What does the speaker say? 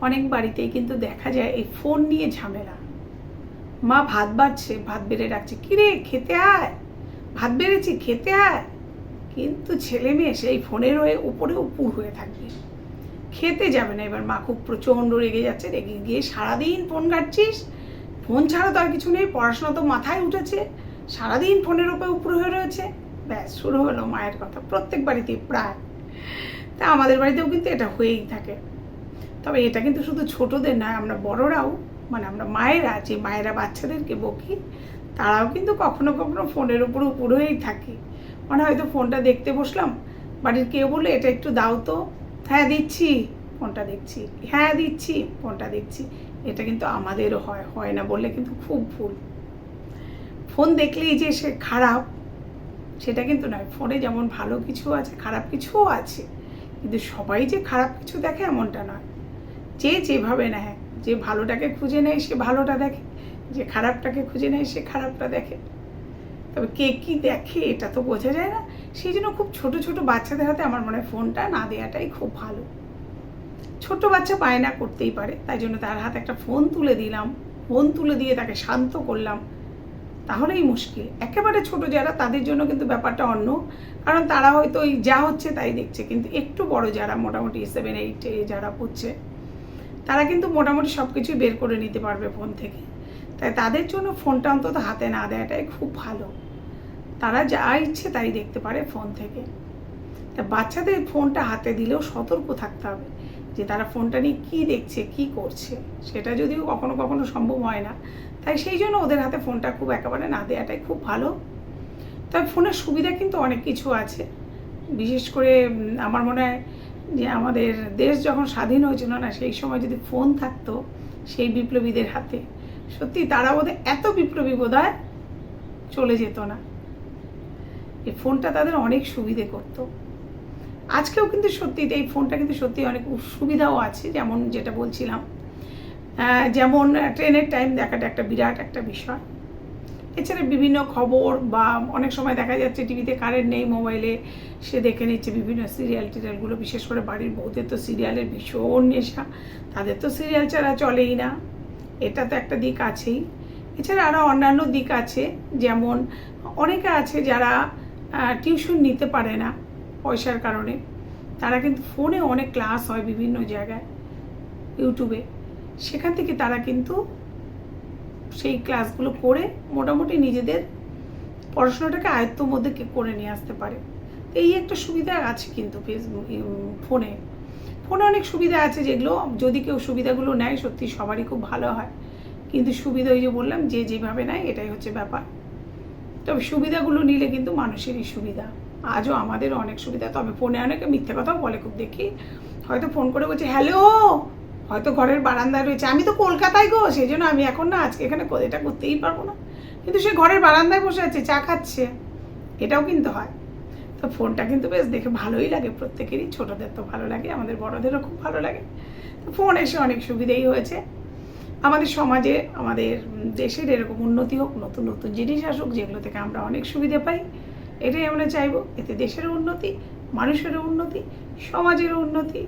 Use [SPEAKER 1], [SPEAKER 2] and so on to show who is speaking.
[SPEAKER 1] অনেক বাড়িতেই কিন্তু দেখা যায় এই ফোন নিয়ে ঝামেলা। মা ভাত বাড়ছে, ভাত বেড়ে রাখছে। কিরে, খেতে আয়। ভাত বেড়েছি, খেতে আয়। কিন্তু ছেলে মেয়ে সেই ফোনের হয়ে উপরে উপুর হয়ে থাকবে খেতে যাবে না এবার। মা খুব প্রচণ্ড রেগে যাচ্ছে। রেগে গিয়ে সারাদিন ফোন ঘাটছিস। ফোন ছাড়া তো আর কিছু নেই। পড়াশোনা তো মাথায় উঠেছে। সারাদিন ফোনের উপরে উপরে হয়ে রয়েছে। ব্যাস, শুরু হলো মায়ের কথা। প্রত্যেক বাড়িতেই প্রায়। তা আমাদের বাড়িতেও কিন্তু এটা হয়েই থাকে। তবে এটা কিন্তু শুধু ছোটদের নয় আমরা বড়রাও মানে আমরা মায়েরা, যে মায়েরা বাচ্চাদেরকে বকি, তারাও কিন্তু কখনো কখনো ফোনের উপর উপর হয়েই থাকি। মানে হয়তো ফোনটা দেখতে বসলাম, বাড়ির কেউ বলল, এটা একটু দাও তো। হ্যাঁ দিচ্ছি। ফোনটা দেখছি। হ্যাঁ দিচ্ছি। ফোনটা দেখছি। এটা কিন্তু আমাদেরও হয় হয় না বললে কিন্তু খুব ভুল। ফোন দেখলেই যে সে খারাপ, সেটা কিন্তু নয়। ফোনে যেমন ভালো কিছু আছে, খারাপ কিছুও আছে, কিন্তু সবাই যে খারাপ কিছু দেখে এমনটা নয়। যে যেভাবে নেয়, যে ভালোটাকে খুঁজে নেয় সে ভালোটা দেখে, যে খারাপটাকে খুঁজে নেয় সে খারাপটা দেখে। তবে কে কি দেখে এটা তো বোঝা যায় না। সেই জন্য খুব ছোট ছোট বাচ্চাদের হাতে আমার মনে হয় ফোনটা না দেওয়াটাই খুব ভালো। ছোট বাচ্চা বায়না করতেই পারে, তাই জন্য তার হাতে একটা ফোন তুলে দিলাম, ফোন তুলে দিয়ে তাকে শান্ত করলাম। তাহলেই মুশকিল। একেবারে ছোট যারা, তাদের জন্য কিন্তু ব্যাপারটা অন্য। কারণ তারা হয়তো ওই যা হচ্ছে তাই দেখছে, কিন্তু একটু বড় যারা, মোটামুটি সেভেন এইটে যারা পড়ছে তারা কিন্তু মোটামুটি সব কিছুই বের করে নিতে পারবে ফোন থেকে। তাই তাদের জন্য ফোনটা অন্তত হাতে না দেওয়াটাই খুব ভালো। তারা যা ইচ্ছে তাই দেখতে পারে ফোন থেকে। তা বাচ্চাদের ফোনটা হাতে দিলেও সতর্ক থাকতে হবে যে তারা ফোনটা নিয়ে কী দেখছে, কী করছে, সেটা যদিও কখনো কখনো সম্ভব হয় না। তাই সেই জন্য ওদের হাতে ফোনটা খুব একেবারে না দেওয়াটাই খুব ভালো। তবে ফোনের সুবিধা কিন্তু অনেক কিছু আছে। বিশেষ করে আমার মনে হয় যে আমাদের দেশ যখন স্বাধীন হয়েছিল না, সেই সময় যদি ফোন থাকতো সেই বিপ্লবীদের হাতে, সত্যি তারা ওদের এত বিপ্লবী বোধ চলে যেত না। এই ফোনটা তাদের অনেক সুবিধে করতো। আজকেও কিন্তু সত্যি এই ফোনটা কিন্তু সত্যি অনেক সুবিধাও আছে, যেমন যেটা বলছিলাম। যেমন ট্রেনের টাইম দেখাটা একটা বিরাট একটা বিষয়। এছাড়া বিভিন্ন খবর বা অনেক সময় দেখা যাচ্ছে টিভিতে কারেন্ট নেই মোবাইলে, সে দেখে নিচ্ছে বিভিন্ন সিরিয়াল টিরিয়ালগুলো বিশেষ করে বাড়ির বউদের তো সিরিয়ালের ভীষণ নেশা, তাদের তো সিরিয়াল ছাড়া চলেই না। এটা তো একটা দিক আছেই। এছাড়া আরও অন্যান্য দিক আছে, যেমন অনেকে আছে যারা টিউশন নিতে পারে না পয়সার কারণে। তারা কিন্তু ফোনে অনেক ক্লাস হয় বিভিন্ন জায়গায় ইউটিউবে সেখান থেকে তারা কিন্তু সেই ক্লাসগুলো করে মোটামুটি নিজেদের পড়াশোনাটাকে আয়ত্তর মধ্যে করে নিয়ে আসতে পারে। এই একটা সুবিধা আছে কিন্তু ফেসবুক ফোনে। ফোনে অনেক সুবিধা আছে যেগুলো, যদি কেউ সুবিধাগুলো নেয়, সত্যি সবারই খুব ভালো হয়। কিন্তু সুবিধা ওই যে বললাম, যে যেভাবে নেয়, এটাই হচ্ছে ব্যাপার। তবে সুবিধাগুলো নিলে কিন্তু মানুষেরই সুবিধা। আজও আমাদেরও অনেক সুবিধা, তবে ফোনে অনেকে মিথ্যে কথাও বলে, খুব দেখি। হয়তো ফোন করে বলছে, হ্যালো! হয়তো ঘরের বারান্দায় রয়েছে। আমি তো কলকাতায় গো সেই জন্য আমি এখন না আজকে এখানে এটা করতেই পারব না। কিন্তু সে ঘরের বারান্দায় বসে আছে, চা খাচ্ছে। এটাও কিন্তু হয়। তো ফোনটা কিন্তু বেশ দেখে ভালোই লাগে, প্রত্যেকেরই, ছোটদের তো ভালো লাগে, আমাদের বড়দেরও খুব ভালো লাগে। তো ফোন এসে অনেক সুবিধেই হয়েছে। আমাদের সমাজে, আমাদের দেশের এরকম উন্নতি হোক, নতুন নতুন জিনিস আসুক, যেগুলো থেকে আমরা অনেক সুবিধে পাই, এটাই আমরা চাইব। এতে দেশেরও উন্নতি, মানুষেরও উন্নতি, সমাজেরও উন্নতি।